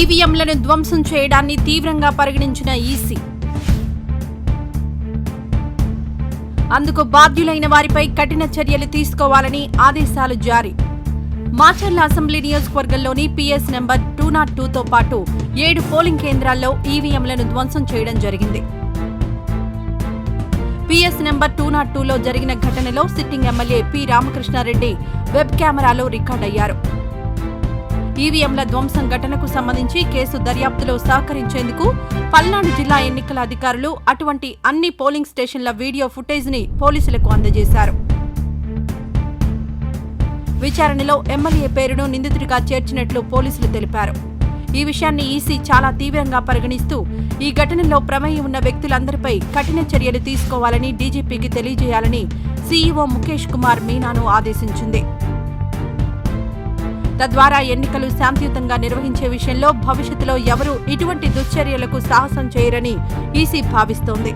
ఈవీఎంలను ధ్వంసం చేయడాన్ని తీవ్రంగా పరిగణించిన ఈసీ. అందుకు బాధ్యులైన వారిపై కఠిన చర్యలు తీసుకోవాలని ఆదేశాలు జారీ. మాచర్ల అసెంబ్లీ నియోజకవర్గంలోని పిఎస్ నెంబర్ టూ నాట్ టూతో పాటు ఏడు పోలింగ్ కేంద్రాల్లో ఈవీఎంలను ధ్వంసం చేయడం జరిగింది. పిఎస్ నెంబర్ టూ నాట్ టూలో జరిగిన ఘటనలో sitting MLA P Ramakrishnareddy web camera రికార్డయ్యారు. ఈవీఎంల ధ్వంసం ఘటనకు సంబంధించి కేసు దర్యాప్తులో సహకరించేందుకు పల్నాడు జిల్లా ఎన్నికల అధికారులు అటువంటి అన్ని పోలింగ్ స్టేషన్ల వీడియో ఫుటేజ్ని పోలీసులకు అందజేశారు. విచారణలో ఎమ్మెల్యే పేరును నిందితుడిగా చేర్చినట్లు పోలీసులు తెలిపారు. ఈ విషయాన్ని ఈసీ చాలా తీవ్రంగా పరిగణిస్తూ ఈ ఘటనలో ప్రమేయం ఉన్న వ్యక్తులందరిపై కఠిన చర్యలు తీసుకోవాలని డీజీపీకి తెలియజేయాలని సీఈఓ ముఖేష్ కుమార్ మీనాను ఆదేశించింది. తద్వారా ఎన్నికలు శాంతియుతంగా నిర్వహించే విషయంలో భవిష్యత్తులో ఎవరూ ఇటువంటి దుశ్చర్యలకు సాహసం చేయరని ఈసీ భావిస్తోంది.